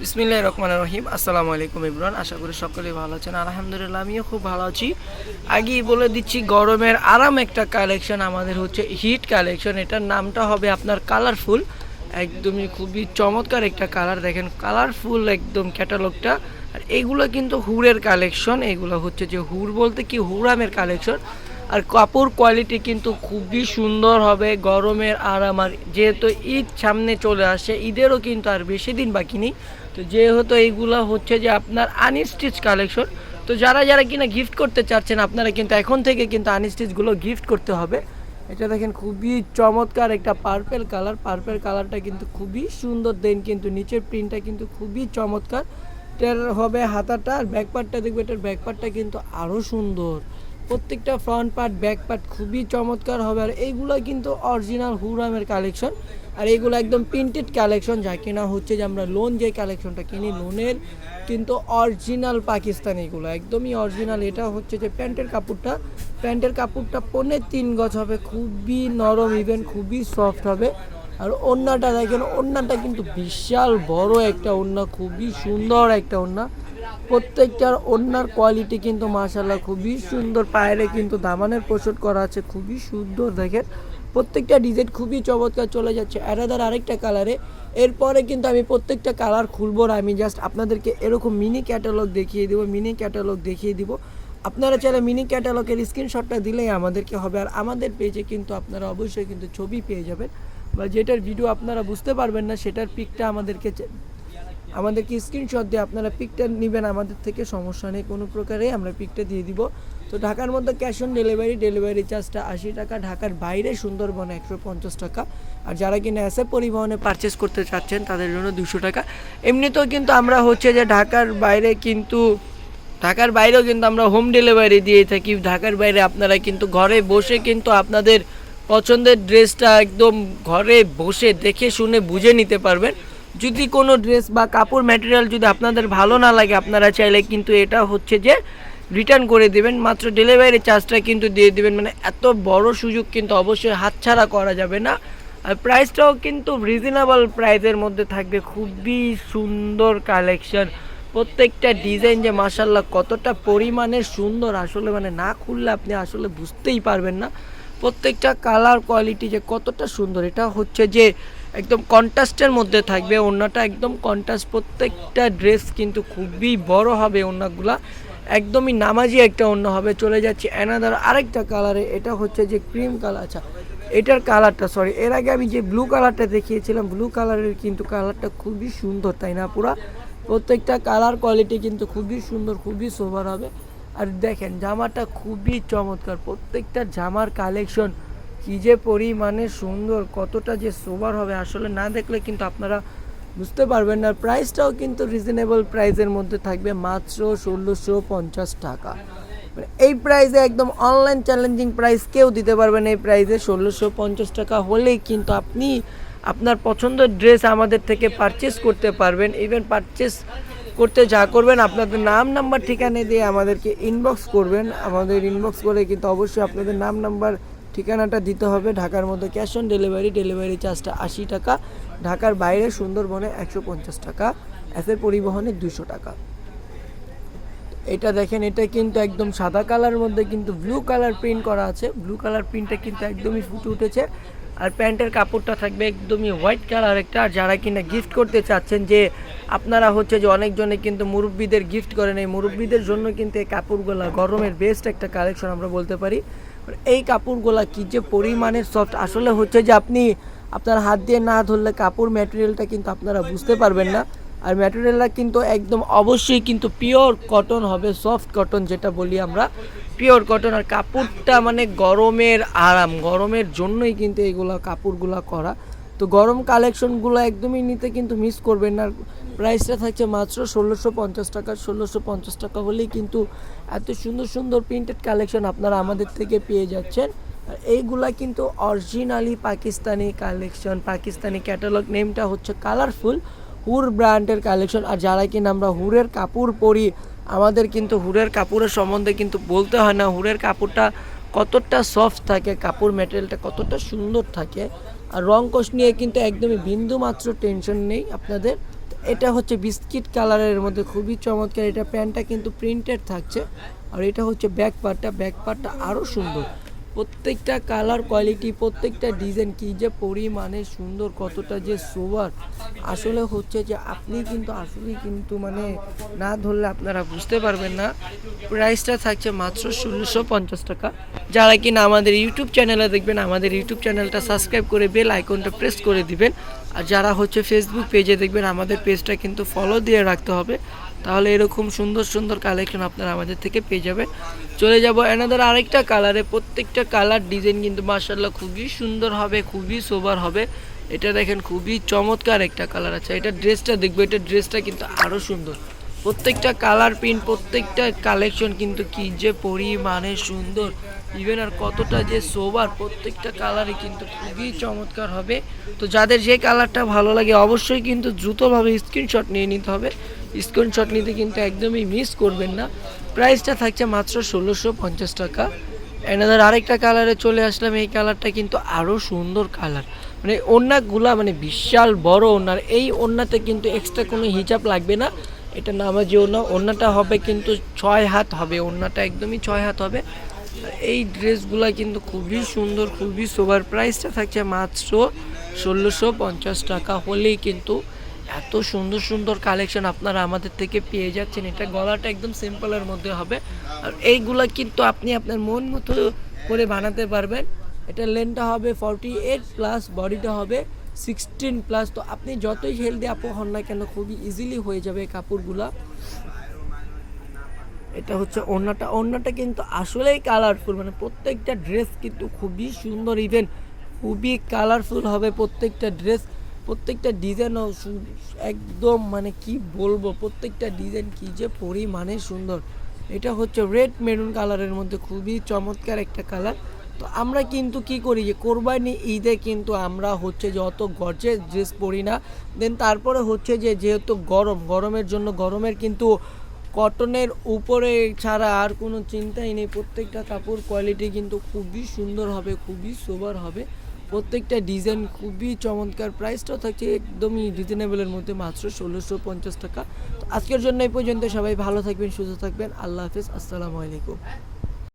বিসমিল্লাহ রহমান রহিম। আসসালামু আলাইকুম ইমরান আশা করি সকলেই ভালো আছেন। আলহামদুলিল্লাহ, আমিও খুব ভালো আছি। আগেই বলে দিচ্ছি, গরমের আরাম একটা কালেকশন আমাদের হচ্ছে হিট কালেকশন। এটার নামটা হবে আপনার কালারফুল। একদমই খুবই চমৎকার একটা কালার। দেখেন, কালারফুল একদম ক্যাটালগটা। আর এগুলো কিন্তু হুরের কালেকশন। এগুলো হচ্ছে যে হুর বলতে কি? হুরামের কালেকশন। আর কাপড় কোয়ালিটি কিন্তু খুবই সুন্দর হবে, গরমের আর যেহেতু ঈদ সামনে চলে আসে, ঈদেরও কিন্তু আর বেশি দিন বাকি নেই। তো যেহেতু এইগুলো হচ্ছে যে আপনার আনস্টিচ কালেকশন তো যারা যারা কিনা গিফট করতে চাচ্ছেন, আপনারা কিন্তু এখন থেকে কিন্তু আনস্টিচগুলো গিফট করতে হবে। এটা দেখেন খুবই চমৎকার একটা পার্পেল কালার পার্পেল কালারটা কিন্তু খুবই সুন্দর। দেন কিন্তু নিচের প্রিন্টটা কিন্তু খুবই চমৎকার। এটার হবে হাতাটা আর ব্যাক পার্টটা দেখবে এটার ব্যাক পার্টটা কিন্তু আরও সুন্দর। প্রত্যেকটা ফ্রন্ট পার্ট ব্যাক পার্ট খুবই চমৎকার হবে আর এইগুলো কিন্তু অরিজিনাল হুরামের কালেকশন আর এইগুলো একদম প্রিন্টেড কালেকশন যা কিনা হচ্ছে যে আমরা লোন যে কালেকশনটা কিনি লোনের কিন্তু অরিজিনাল পাকিস্তানি এগুলো, একদমই অরিজিনাল এটা হচ্ছে যে প্যান্টের কাপড়টা। প্যান্টের কাপড়টা পনেরো তিন গজ হবে, খুবই নরম ইভেন খুবই সফট হবে। আর ওড়নাটা দেখেন ওড়নাটা কিন্তু বিশাল বড় একটা ওড়না খুবই সুন্দর একটা ওড়না প্রত্যেকটার ওড়নার কোয়ালিটি কিন্তু মাশাল্লাহ খুবই সুন্দর। পায়েরে কিন্তু দামানের প্রস্তুত করা আছে, খুবই সুন্দর, দেখেন। প্রত্যেকটা ডিজাইন খুবই চমৎকার চলে যাচ্ছে। অ্যারাদার আরেকটা কালারে এরপরে কিন্তু আমি প্রত্যেকটা কালার খুলবো না, আমি জাস্ট আপনাদেরকে এরকম মিনি ক্যাটালগ দেখিয়ে দিব মিনি ক্যাটালগ দেখিয়ে দিব। আপনারা চাইলে মিনি ক্যাটালগের স্ক্রিনশটটা দিলেই আমাদেরকে হবে। আর আমাদের পেজে কিন্তু আপনারা অবশ্যই কিন্তু ছবি পেয়ে যাবেন। বা যেটার ভিডিও আপনারা বুঝতে পারবেন না, সেটার পিকটা আমাদেরকে আমাদেরকে স্ক্রিনশট দিয়ে আপনারা পিকটা নেবেন, আমাদের থেকে সমস্যা নেই, কোনো প্রকারে আমরা পিকটা দিয়ে দিব। তো ঢাকার মধ্যে ক্যাশ অন ডেলিভারি ডেলিভারি চার্জটা আশি টাকা, ঢাকার বাইরে সুন্দরবনে একশো পঞ্চাশ টাকা। আর যারা কিনা এসে পরিবহনে পারচেস করতে চাচ্ছেন, তাদের জন্য দুশো টাকা। এমনিতেও কিন্তু আমরা হচ্ছে যে ঢাকার বাইরে কিন্তু, ঢাকার বাইরেও কিন্তু আমরা হোম ডেলিভারি দিয়ে থাকি। ঢাকার বাইরে আপনারা কিন্তু ঘরে বসে কিন্তু আপনাদের পছন্দের ড্রেসটা একদম ঘরে বসে দেখে শুনে বুঝে নিতে পারবেন। যদি কোনো ড্রেস বা কাপড় ম্যাটেরিয়াল যদি আপনাদের ভালো না লাগে, আপনারা চাইলে কিন্তু এটা হচ্ছে যে রিটার্ন করে দেবেন। মাত্র ডেলিভারি চার্জটা কিন্তু দিয়ে দেবেন। মানে এত বড় সুযোগ কিন্তু অবশ্যই হাতছাড়া করা যাবে না। আর প্রাইসটাও কিন্তু রিজনেবল প্রাইসের মধ্যে থাকবে। খুবই সুন্দর কালেকশন প্রত্যেকটা ডিজাইন যে মাসাল্লাহ কতটা পরিমাণে সুন্দর, আসলে মানে না খুললে আপনি আসলে বুঝতেই পারবেন না। প্রত্যেকটা কালার কোয়ালিটি যে কতটা সুন্দর, এটা হচ্ছে যে একদম কন্ট্রাস্টের মধ্যে থাকবে ওড়নাটা। একদম কন্ট্রাস্ট, প্রত্যেকটা ড্রেস কিন্তু খুবই বড় হবে ওড়নাগুলা। একদমই নামাজি একটা ওড়না হবে। চলে যাচ্ছে অ্যানাদার আরেকটা কালারে এটা হচ্ছে যে ক্রিম কালার আচ্ছা এটার কালারটা সরি এর আগে আমি যে ব্লু কালারটা দেখিয়েছিলাম ব্লু কালারের কিন্তু কালারটা খুবই সুন্দর, তাই না পুরা? প্রত্যেকটা কালার কোয়ালিটি কিন্তু খুবই সুন্দর, খুবই সোভার হবে। আর দেখেন, জামাটা খুবই চমৎকার। প্রত্যেকটা জামার কালেকশন কী যে পরিমাণে সুন্দর, কতটা যে সোবার হবে আসলে না দেখলে কিন্তু আপনারা বুঝতে পারবেন না। প্রাইসটাও কিন্তু রিজনেবল প্রাইসের মধ্যে থাকবে মাত্র ষোলোশো পঞ্চাশ টাকা। মানে এই প্রাইসে একদম অনলাইন চ্যালেঞ্জিং প্রাইস কেউ দিতে পারবেন এই প্রাইসে ষোলোশো পঞ্চাশ টাকা হলেই কিন্তু আপনি আপনার পছন্দের ড্রেস আমাদের থেকে পারচেস করতে পারবেন। ইভেন পারচেস করতে যা করবেন, আপনাদের নাম নাম্বার ঠিকানা দিয়ে আমাদেরকে ইনবক্স করবেন। আমাদের ইনবক্স করে কিন্তু অবশ্যই আপনাদের নাম নাম্বার ঠিকানাটা দিতে হবে ঢাকার মধ্যে ক্যাশ অন ডেলিভারি ডেলিভারি চার্জটা আশি টাকা, ঢাকার বাইরে সুন্দরবনে একশো পঞ্চাশ টাকা, এসে পরিবহনে দুশো টাকা। এটা দেখেন, এটা কিন্তু একদম সাদা কালার মধ্যে কিন্তু ব্লু কালার প্রিন্ট করা আছে। ব্লু কালার প্রিন্টটা কিন্তু একদমই ফুটে উঠেছে। আর প্যান্টের কাপড়টা থাকবে একদমই হোয়াইট কালার একটা। আর যারা কিনা গিফট করতে চাচ্ছেন যে আপনারা হচ্ছে যে অনেকজনে কিন্তু মুরব্বীদের গিফট করেন, এই মুরব্বীদের জন্য কিন্তু এই কাপড়গুলা গরমের বেস্ট একটা কালেকশন আমরা বলতে পারি। এই কাপড়গুলা কি যে পরিমাণের সফট আসলে হচ্ছে যে আপনি আপনার হাত দিয়ে না ধরলে কাপড় ম্যাটেরিয়ালটা কিন্তু আপনারা বুঝতে পারবেন না। আর ম্যাটেরিয়ালটা কিন্তু একদম অবশ্যই কিন্তু পিওর কটন হবে সফট কটন যেটা বলি আমরা। পিওর কটন আর কাপড়টা মানে গরমের আরাম, গরমের জন্যই কিন্তু এইগুলো কাপড়গুলো করা। তো গরম কালেকশনগুলো একদমই নিতে কিন্তু মিস করবেন না। প্রাইসটা থাকছে মাত্র ষোলোশো পঞ্চাশ টাকা। ষোলোশো পঞ্চাশ টাকা হলেই কিন্তু এত সুন্দর সুন্দর প্রিন্টেড কালেকশন আপনারা আমাদের থেকে পেয়ে যাচ্ছেন। আর এইগুলা কিন্তু originally Pakistani collection Pakistani catalogue নেমটা হচ্ছে কালারফুল হুর ব্র্যান্ডের কালেকশন আর যারা কিনা আমরা হুরের কাপড় পরি, আমাদের কিন্তু হুরের কাপড়ের সম্বন্ধে কিন্তু বলতে হয় না। হুরের কাপড়টা কতটা সফট থাকে, কাপড় ম্যাটেরিয়ালটা কতটা সুন্দর থাকে। আর রং কোষ নিয়ে কিন্তু একদমই বিন্দু মাত্র টেনশন নেই আপনাদের। এটা হচ্ছে বিস্কিট কালারের মধ্যে খুবই চমৎকার। এটা প্যান্টটা কিন্তু প্রিন্টেড থাকছে। আর এটা হচ্ছে ব্যাক পার্টটা ব্যাক পার্টটা আরও সুন্দর। প্রত্যেকটা কালার কোয়ালিটি প্রত্যেকটা ডিজাইন কি যে পরিমাণে সুন্দর, কতটা যে সোবার আসলে হচ্ছে যে আপনি কিন্তু, আসলে কিন্তু মানে না ধরলে আপনারা বুঝতে পারবেন না। প্রাইসটা থাকছে মাত্র ষোলোশো পঞ্চাশ টাকা। যারা কিনা আমাদের ইউটিউব চ্যানেলে দেখবেন, আমাদের ইউটিউব চ্যানেলটা সাবস্ক্রাইব করে বেল আইকনটা প্রেস করে দিবেন। আর যারা হচ্ছে ফেসবুক পেজে দেখবেন, আমাদের পেজটা কিন্তু ফলো দিয়ে রাখতে হবে। তাহলে এরকম সুন্দর সুন্দর কালেকশন আপনারা আমাদের থেকে পেয়ে যাবেন। চলে যাব এনাদের আরেকটা কালারে প্রত্যেকটা কালার ডিজাইন কিন্তু মার্শাল্লাহ খুবই সুন্দর হবে, খুবই সোবার হবে। এটা দেখেন খুবই চমৎকার একটা কালার আছে। এটা ড্রেসটা দেখব, এটা ড্রেসটা কিন্তু আরও সুন্দর। প্রত্যেকটা কালার প্রিন্ট প্রত্যেকটা কালেকশন কিন্তু কি যে পরিমাণে সুন্দর। ইভেন আর কতটা যে সোবার প্রত্যেকটা কালারই কিন্তু খুবই চমৎকার হবে। তো যাদের যে কালারটা ভালো লাগে, অবশ্যই কিন্তু দ্রুতভাবে স্ক্রিনশট নিয়ে নিতে হবে। স্ক্রিনশট নিতে কিন্তু একদমই মিস করবেন না। প্রাইসটা থাকছে মাত্র ষোলোশো পঞ্চাশ টাকা। এনাদের আরেকটা কালারে চলে আসলাম, এই কালারটা কিন্তু আরও সুন্দর কালার মানে ওড়নাগুলা মানে বিশাল বড় ওড়নার। এই ওড়নাতে কিন্তু এক্সট্রা কোনো হিজাব লাগবে না। এটা নামাজি ওড়না। ওড়নাটা হবে কিন্তু ছয় হাত হবে। ওড়নাটা একদমই ছয় হাত হবে। এই ড্রেসগুলা কিন্তু খুবই সুন্দর, খুবই সোবার প্রাইসটা থাকছে মাত্র ষোলোশো পঞ্চাশ টাকা। হলেই কিন্তু এত সুন্দর সুন্দর কালেকশন আপনারা আমাদের থেকে পেয়ে যাচ্ছেন। এটা গলাটা একদম সিম্পলের মধ্যে হবে। আর এইগুলা কিন্তু আপনি আপনার মন মতো করে বানাতে পারবেন। এটা লেনটা হবে ফর্টি এইট প্লাস বডিটা হবে সিক্সটিন প্লাস তো আপনি যতই হেলদি আপু হন না কেন, খুবই ইজিলি হয়ে যাবে কাপড়গুলা। এটা হচ্ছে ওড়নাটা। ওড়নাটা কিন্তু আসলেই কালারফুল মানে প্রত্যেকটা ড্রেস কিন্তু খুবই সুন্দর। ইভেন খুবই কালারফুল হবে প্রত্যেকটা ড্রেস প্রত্যেকটা ডিজাইনও একদম মানে কি বলব, প্রত্যেকটা ডিজাইন কি যে পরিমাণে সুন্দর। এটা হচ্ছে রেড মেরুন কালারের মধ্যে খুবই চমৎকার একটা কালার তো আমরা কিন্তু কি করি যে কোরবানি ঈদে কিন্তু আমরা হচ্ছে যে অত গর্জের ড্রেস পরি না। দেন তারপরে হচ্ছে যে যেহেতু গরম, গরমের জন্য গরমের কিন্তু কটনের উপরে ছাড়া আর কোনো চিন্তাই নেই। প্রত্যেকটা কাপড় কোয়ালিটি কিন্তু খুবই সুন্দর হবে, খুবই সোবার হবে। প্রত্যেকটা ডিজাইন খুবই চমৎকার। প্রাইসটাও থাকছে একদমই রিজনেবলের মধ্যে, মাত্র ষোলোশো পঞ্চাশ টাকা। তো আজকের জন্য এই পর্যন্ত। সবাই ভালো থাকবেন, সুস্থ থাকবেন। আল্লাহ হাফিজ। আসসালামু আলাইকুম।